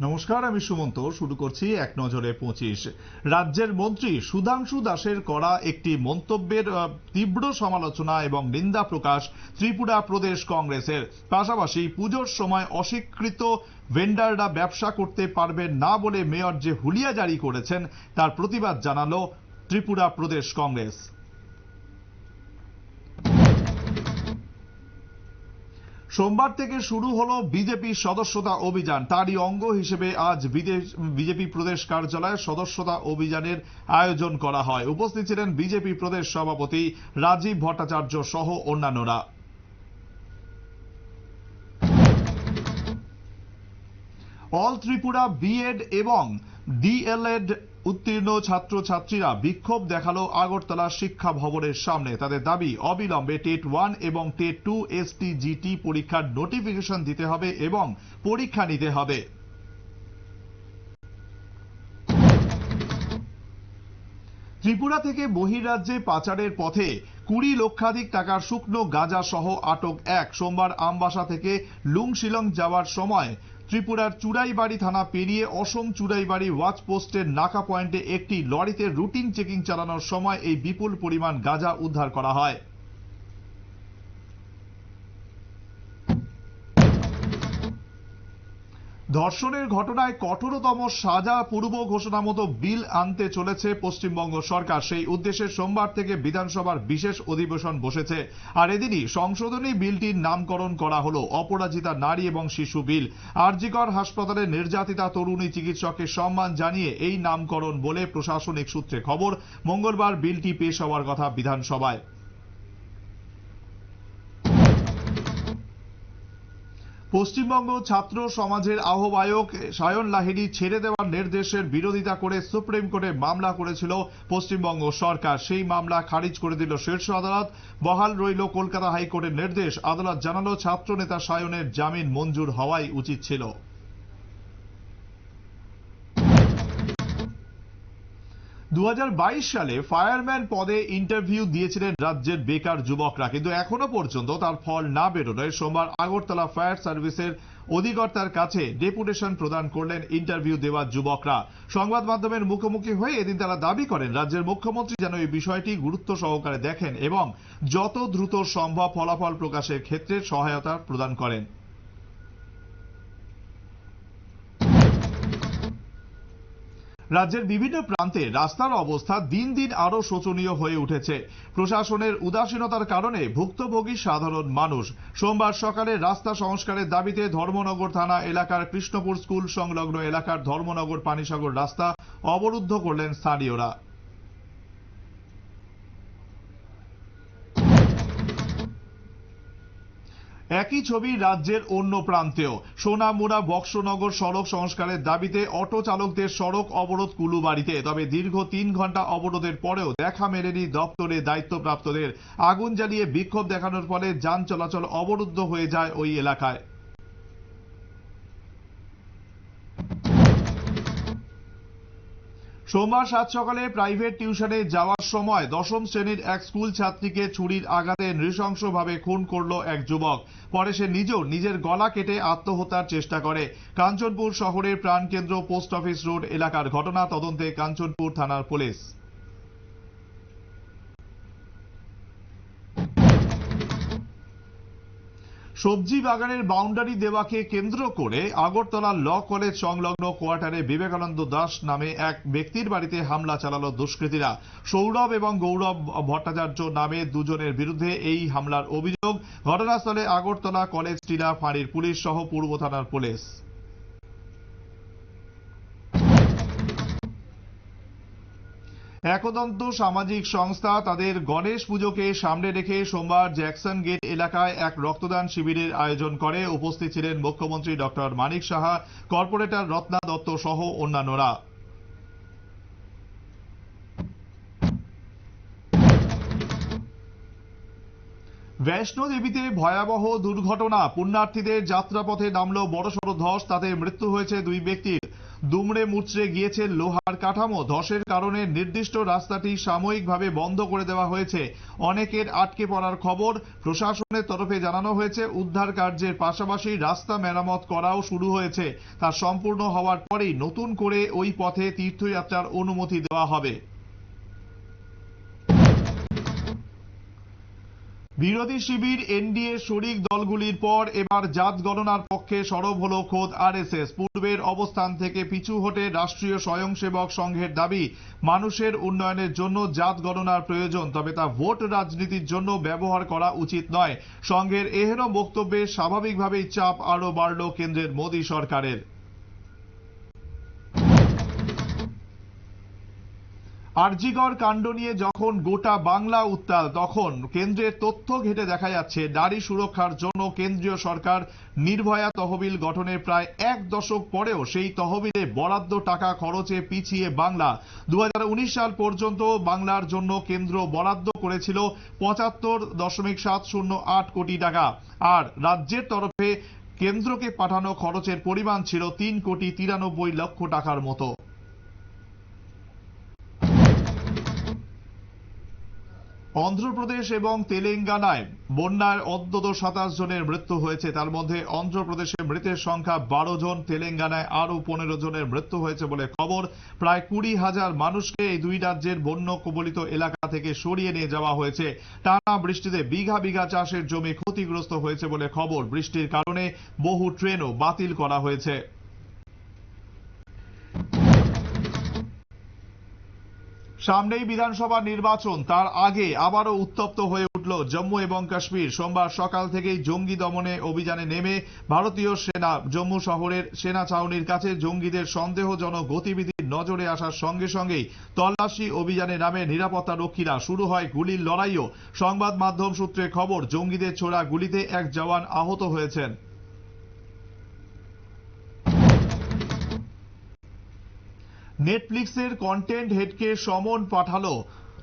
নমস্কার, আমি সুমন্ত। শুরু করছি এক নজরে পঁচিশ। রাজ্যের মন্ত্রী সুধাংশু দাসের করা একটি মন্তব্যের তীব্র সমালোচনা এবং নিন্দা প্রকাশ ত্রিপুরা প্রদেশ কংগ্রেসের। পাশাপাশি পুজোর সময় অস্বীকৃত ভেন্ডাররা ব্যবসা করতে পারবেন না বলে মেয়র যে হুলিয়া জারি করেছেন, তার প্রতিবাদ জানালো ত্রিপুরা প্রদেশ কংগ্রেস। সোমবার থেকে শুরু হলো বিজেপি সদস্যতা অভিযান। তারই অঙ্গ হিসেবে আজ বিজেপি প্রদেশ কার্যালয়ে সদস্যতা অভিযানের আয়োজন করা হয়। উপস্থিত ছিলেন বিজেপি প্রদেশ সভাপতি রাজীব ভট্টাচার্য সহ অন্যান্যরা। অল ত্রিপুরা বিএড এবং ডিএলএড উত্তীর্ণ ছাত্রছাত্রীরা বিক্ষোভ দেখাল আগরতলা শিক্ষা ভবনের সামনে। তাদের দাবি, অবিলম্বে টেট ওয়ান এবং টেট টু এসটিজিটি পরীক্ষার নোটিফিকেশন দিতে হবে এবং পরীক্ষা নিতে হবে। ত্রিপুরা থেকে বহিরাজ্যে পাচারের পথে কুড়ি লক্ষাধিক টাকার শুকনো গাঁজা সহ আটক এক। সোমবার আমবাসা থেকে লুংশিলং যাওয়ার সময় ত্রিপুরার চুড়াইবাড়ি থানা পেরিয়ে অসম চুড়াইবাড়ি ওয়াচ পোস্টের নাকা পয়েন্টে একটি লরিতে রুটিন চেকিং চালানোর সময় এই বিপুল পরিমাণ গাঁজা উদ্ধার করা হয়। ধর্ষণের ঘটনায় কঠোরতম সাজা পূর্ব ঘোষণা মতো বিল আনতে চলেছে পশ্চিমবঙ্গ সরকার। সেই উদ্দেশ্যে সোমবার থেকে বিধানসভার বিশেষ অধিবেশন বসেছে। আর এদিনই সংশোধনী বিলটির নামকরণ করা হলো। অপরাজিতা নারী এবং শিশু বিল। আরজিকর হাসপাতালে নির্যাতিতা তরুণী চিকিৎসককে সম্মান জানিয়ে এই নামকরণ বলে প্রশাসনিক সূত্রে খবর, মঙ্গলবার বিলটি পেশ হওয়ার কথা বিধানসভায়। পশ্চিমবঙ্গ ছাত্র সমাজের আহ্বায়ক সায়ন লাহিড়ী ছেড়ে দেওয়ার নির্দেশের বিরোধিতা করে সুপ্রিম কোর্টে মামলা করেছিল পশ্চিমবঙ্গ সরকার। সেই মামলা খারিজ করে দিল শীর্ষ আদালত। বহাল রইল কলকাতা হাইকোর্টের নির্দেশ। আদালত জানালো ছাত্র নেতা সায়নের জামিন মঞ্জুর হওয়াই উচিত ছিল। দু হাজার বাইশ সালে ফায়ারম্যান পদে ইন্টারভিউ দিয়েছিলেন রাজ্যের বেকার যুবকরা। কিন্তু এখনও পর্যন্ত তার ফল না বেরোনোয় সোমবার আগরতলা ফায়ার সার্ভিসের অধিকর্তার কাছে ডেপুটেশন প্রদান করলেন ইন্টারভিউ দেওয়া যুবকরা। সংবাদ মাধ্যমের মুখোমুখি হয়ে এদিন তারা দাবি করেন, রাজ্যের মুখ্যমন্ত্রী যেন এই বিষয়টি গুরুত্ব সহকারে দেখেন এবং যত দ্রুত সম্ভব ফলাফল প্রকাশের ক্ষেত্রে সহায়তা প্রদান করেন। রাজ্যের বিভিন্ন প্রান্তে রাস্তার অবস্থা দিন দিন আরও শোচনীয় হয়ে উঠেছে। প্রশাসনের উদাসীনতার কারণে ভুক্তভোগী সাধারণ মানুষ। সোমবার সকালে রাস্তা সংস্কারের দাবিতে ধর্মনগর থানা এলাকার কৃষ্ণপুর স্কুল সংলগ্ন এলাকার ধর্মনগর পানিসাগর রাস্তা অবরুদ্ধ করলেন স্থানীয়রা। একই ছবি রাজ্যের অন্য প্রান্তেও। সোনামুড়া বক্সনগর সড়ক সংস্কারের দাবিতে অটো চালকদের সড়ক অবরোধ কুলুবাড়িতে। তবে দীর্ঘ তিন ঘণ্টা অবরোধের পরেও দেখা মেলেনি দপ্তরে দায়িত্বপ্রাপ্তদের। আগুন জ্বালিয়ে বিক্ষোভ দেখানোর ফলে যান চলাচল অবরুদ্ধ হয়ে যায় ওই এলাকায়। সোমবার সাত সকালে প্রাইভেট টিউশনে যাওয়ার সময় দশম শ্রেণির এক স্কুল ছাত্রীকে ছুরির আঘাতে নৃশংসভাবে খুন করল এক যুবক। পরে সে নিজেও নিজের গলা কেটে আত্মহত্যার চেষ্টা করে। কাঞ্চনপুর শহরের প্রাণকেন্দ্র পোস্ট অফিস রোড এলাকার ঘটনা তদন্তে কাঞ্চনপুর থানার পুলিশ। সবজি বাগানের বাউন্ডারি দেওয়াকে কেন্দ্র করে আগরতলা ল কলেজ সংলগ্ন কোয়ার্টারে বিবেকানন্দ দাস নামে এক ব্যক্তির বাড়িতে হামলা চালালো দুষ্কৃতীরা। সৌরভ এবং গৌরব ভট্টাচার্য নামে দুজনের বিরুদ্ধে এই হামলার অভিযোগ। ঘটনাস্থলে আগরতলা কলেজ টিলা ফাঁড়ির পুলিশ সহ পূর্ব থানার পুলিশ। একদন্ত সামাজিক সংস্থা তাদের গণেশ পুজোকে সামনে রেখে সোমবার জ্যাকসন গেট এলাকায় এক রক্তদান শিবিরের আয়োজন করে উপস্থিত ছিলেন মুখ্যমন্ত্রী ডক্টর মানিক সাহা, কর্পোরেটর রত্না দত্ত সহ অন্যান্যরা। বৈষ্ণো দেবীতে ভয়াবহ দুর্ঘটনা, পুণ্যার্থীদের যাত্রাপথে নামলো বড়সড় ধস, তাতে মৃত্যু হয়েছে দুই ব্যক্তির। দুমড়ে মুচড়ে গিয়েছে লোহার কাঠামো। ধসের কারণে নির্দিষ্ট রাস্তাটি সাময়িকভাবে বন্ধ করে দেওয়া হয়েছে। অনেকের আটকে পড়ার খবর প্রশাসনের তরফে জানানো হয়েছে। উদ্ধার কার্যের পাশাপাশি রাস্তা মেরামত করাও শুরু হয়েছে। তা সম্পূর্ণ হওয়ার পরেই নতুন করে ওই পথে তীর্থযাত্রার অনুমতি দেওয়া হবে। বিরোধী শিবির, এনডিএ, শরিক দলগুলির পর এবার জাত গণনার পক্ষে সরব হল খোদ আরএসএস। পূর্বের অবস্থান থেকে পিছু হটে রাষ্ট্রীয় স্বয়ংসেবক সংঘের দাবি, মানুষের উন্নয়নের জন্য জাত গণনার প্রয়োজন, তবে তা ভোট রাজনীতির জন্য ব্যবহার করা উচিত নয়। সংঘের এহেন বক্তব্যে স্বাভাবিকভাবেই চাপ আরও বাড়ল কেন্দ্রের মোদী সরকারের। আরজিগর কাণ্ড নিয়ে যখন গোটা বাংলা উত্তাল, তখন কেন্দ্রের তথ্য ঘেটে দেখা যাচ্ছে নারী সুরক্ষার জন্য কেন্দ্রীয় সরকার নির্ভয়া তহবিল গঠনের প্রায় এক দশক পরেও সেই তহবিলে বরাদ্দ টাকা খরচে পিছিয়ে বাংলা। দু হাজার উনিশ সাল পর্যন্ত বাংলার জন্য কেন্দ্র বরাদ্দ করেছিল পঁচাত্তর দশমিক সাত শূন্য আট কোটি টাকা। আর রাজ্যের তরফে কেন্দ্রকে পাঠানো খরচের পরিমাণ ছিল তিন কোটি তিরানব্বই লক্ষ টাকার মতো। অন্ধ্রপ্রদেশ এবং তেলেঙ্গানায় বন্যায় অন্তত সাতাশ জনের মৃত্যু হয়েছে। তার মধ্যে অন্ধ্রপ্রদেশে মৃতের সংখ্যা বারো জন, তেলেঙ্গানায় আরও পনেরো জনের মৃত্যু হয়েছে বলে খবর। প্রায় কুড়ি হাজার মানুষকে এই দুই রাজ্যের বন্য কবলিত এলাকা থেকে সরিয়ে নিয়ে যাওয়া হয়েছে। টানা বৃষ্টিতে বিঘা বিঘা চাষের জমি ক্ষতিগ্রস্ত হয়েছে বলে খবর। বৃষ্টির কারণে বহু ট্রেনও বাতিল করা হয়েছে। সামনেই বিধানসভা নির্বাচন, তার আগে আবারও উত্তপ্ত হয়ে উঠল জম্মু এবং কাশ্মীর। সোমবার সকাল থেকেই জঙ্গি দমনে অভিযানে নেমে ভারতীয় সেনা, জম্মু শহরের সেনা ছাউনির কাছে জঙ্গিদের সন্দেহজনক গতিবিধির নজরে আসার সঙ্গে সঙ্গেই তল্লাশি অভিযানে নামে নিরাপত্তা রক্ষীরা শুরু হয় গুলির লড়াইও। সংবাদ মাধ্যম সূত্রে খবর, জঙ্গিদের ছোড়া গুলিতে এক জওয়ান আহত হয়েছেন। নেটফ্লিক্সের কন্টেন্ট হেডকে সমন পাঠালো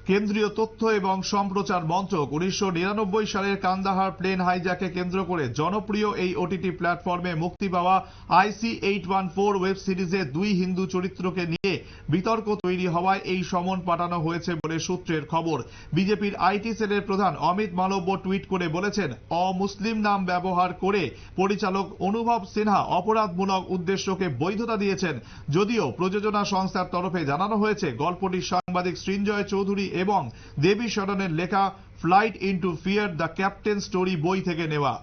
কেন্দ্রীয় তথ্য এবং সম্প্রচার মন্ত্রক। উনিশশো নিরানব্বই সালের কান্দাহার প্লেন হাইজ্যাকে কেন্দ্র করে জনপ্রিয় এই ওটিটি প্ল্যাটফর্মে মুক্তি পাওয়া IC eight one four web সিরিজে দুই হিন্দু চরিত্রকে নিয়ে বিতর্ক তৈরি হওয়ায় এই সমন পাঠানো হয়েছে বলে সূত্রের খবর। বিজেপির আইটি সেলের প্রধান অমিত মালব্য টুইট করে বলেছেন, অমুসলিম নাম ব্যবহার করে পরিচালক অনুভব সিনহা অপরাধমূলক উদ্দেশ্যকে বৈধতা দিয়েছেন। যদিও প্রযোজনা সংস্থার তরফে জানানো হয়েছে, গল্পটি সাংবাদিক সৃঞ্জয় চৌধুরী এবং দেবী শরণের লেখা, Flight into Fear The Captain Story বই থেকে নেওয়া।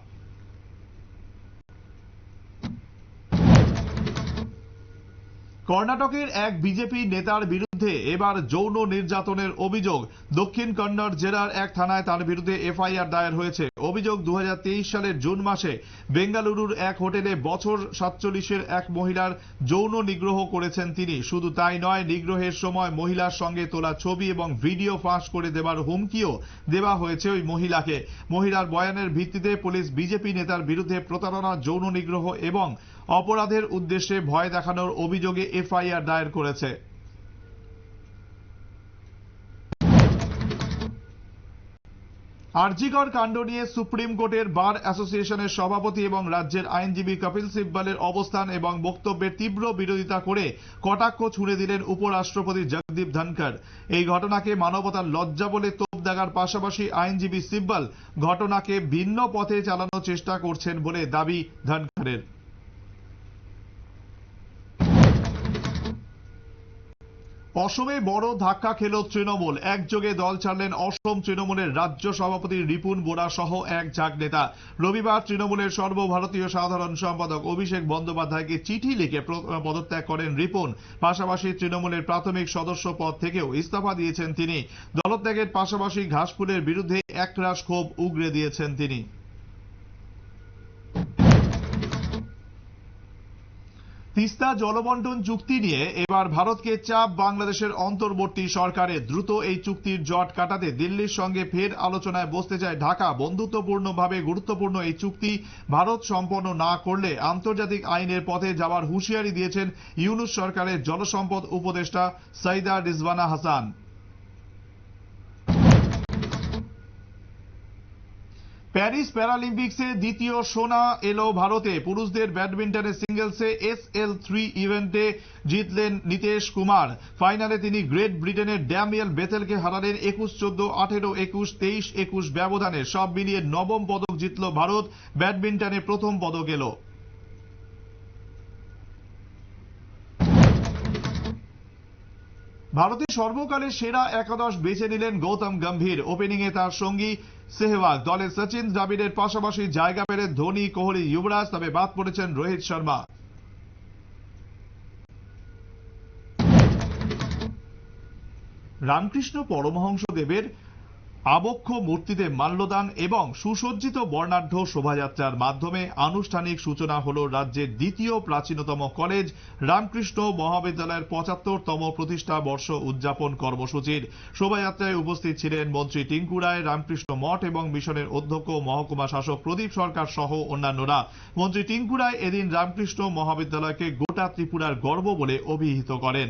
কর্ণাটকের এক বিজেপি নেতার বিরুদ্ধে এবার যৌন নির্যাতনের অভিযোগ। দক্ষিণ কন্নড় জেলার এক থানায় তার বিরুদ্ধে এফআইআর দায়ের হয়েছে। অভিযোগ দু হাজার তেইশ সালের জুন মাসে বেঙ্গালুরুর এক হোটেলে বছর সাতচল্লিশের এক মহিলার যৌন নিগ্রহ করেছেন তিনি। শুধু তাই নয়, নিগ্রহের সময় মহিলার সঙ্গে তোলা ছবি এবং ভিডিও ফাঁস করে দেবার হুমকিও দেওয়া হয়েছে ওই মহিলাকে। মহিলার বয়ানের ভিত্তিতে পুলিশ বিজেপি নেতার বিরুদ্ধে প্রতারণা, যৌন নিগ্রহ এবং অপরাধের উদ্দেশ্যে ভয় দেখানোর অভিযোগে এফআইআর দায়ের করেছে। আরজিকর কাণ্ড নিয়ে সুপ্রিম কোর্টের বার অ্যাসোসিয়েশনের সভাপতি এবং রাজ্যের আইনজীবী কপিল সিব্বলের অবস্থান এবং বক্তব্যের তীব্র বিরোধিতা করে কটাক্ষ ছুঁড়ে দিলেন উপরাষ্ট্রপতি জগদীপ ধনখড়। এই ঘটনাকে মানবতার লজ্জা বলে তোপ দাগার পাশাপাশি আইনজীবী সিব্বল ঘটনাকে ভিন্ন পথে চালানোর চেষ্টা করছেন বলে দাবি ধনখড়ের। অসমে বড় ধাক্কা খেল তৃণমূল। একযোগে দল ছাড়লেন অসম তৃণমূলের রাজ্য সভাপতি রিপুন বোরা সহ এক ঝাঁক নেতা। রবিবার তৃণমূলের সর্বভারতীয় সাধারণ সম্পাদক অভিষেক বন্দ্যোপাধ্যায়কে চিঠি লিখে পদত্যাগ করেন রিপুন। পাশাপাশি তৃণমূলের প্রাথমিক সদস্য পদ থেকেও ইস্তফা দিয়েছেন তিনি। দলত্যাগের পাশাপাশি ঘাসফুলের বিরুদ্ধে একরাশ ক্ষোভ উগরে দিয়েছেন তিনি। তিস্তা জলবন্টন চুক্তি নিয়ে এবার ভারতকে চাপ বাংলাদেশের অন্তর্বর্তী সরকারে দ্রুত এই চুক্তির জট কাটাতে দিল্লির সঙ্গে ফের আলোচনায় বসতে চায় ঢাকা। বন্ধুত্বপূর্ণভাবে গুরুত্বপূর্ণ এই চুক্তি ভারত সম্পন্ন না করলে আন্তর্জাতিক আইনের পথে যাওয়ার হুঁশিয়ারি দিয়েছেন ইউনুস সরকারের জলসম্পদ উপদেষ্টা সাইদা রিজওয়ানা হাসান। প্যারিস প্যারালিম্পিক্সে দ্বিতীয় সোনা এলো ভারতে। পুরুষদের ব্যাডমিন্টনে সিঙ্গেলসে এস এল থ্রি ইভেন্টে জিতলেন নীতেশ কুমার। ফাইনালে তিনি গ্রেট ব্রিটেনের ড্যামিয়েল বেথেলকে হারালেন একুশ, চোদ্দ, আঠেরো, একুশ, তেইশ, একুশ ব্যবধানে। সব মিলিয়ে নবম পদক জিতল ভারত। ব্যাডমিন্টনে প্রথম পদক এলো। ভারতের সর্বকালের সেরা একাদশ বেছে নিলেন গৌতম গম্ভীর। ওপেনিংয়ে তার সঙ্গী সেহবাগ দলে সচিন দ্রাবিড়ের পাশাপাশি জায়গা পেলে ধোনি, কোহলি, যুবরাজ, তবে বাদ পড়েছেন রোহিত শর্মা। রামকৃষ্ণ পরমহংস দেবের আবক্ষ মূর্তিতে মাল্যদান এবং সুসজ্জিত বর্ণাঢ্য শোভাযাত্রার মাধ্যমে আনুষ্ঠানিক সূচনা হল রাজ্যের দ্বিতীয় প্রাচীনতম কলেজ, রামকৃষ্ণ মহাবিদ্যালয়ের পঁচাত্তরতম প্রতিষ্ঠা বর্ষ উদযাপন কর্মসূচির। শোভাযাত্রায় উপস্থিত ছিলেন মন্ত্রী টিঙ্কু রায়, রামকৃষ্ণ মঠ এবং মিশনের অধ্যক্ষ মহকুমা শাসক প্রদীপ সরকার সহ অন্যান্যরা। মন্ত্রী টিঙ্কু রায় এদিন রামকৃষ্ণ মহাবিদ্যালয়কে গোটা ত্রিপুরার গর্ব বলে অভিহিত করেন।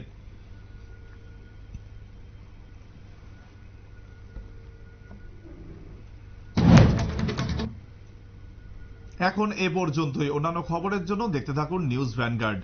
এখন এ পর্যন্তই। অন্যান্য খবরের জন্য দেখতে থাকুন নিউজ ভ্যানগার্ড।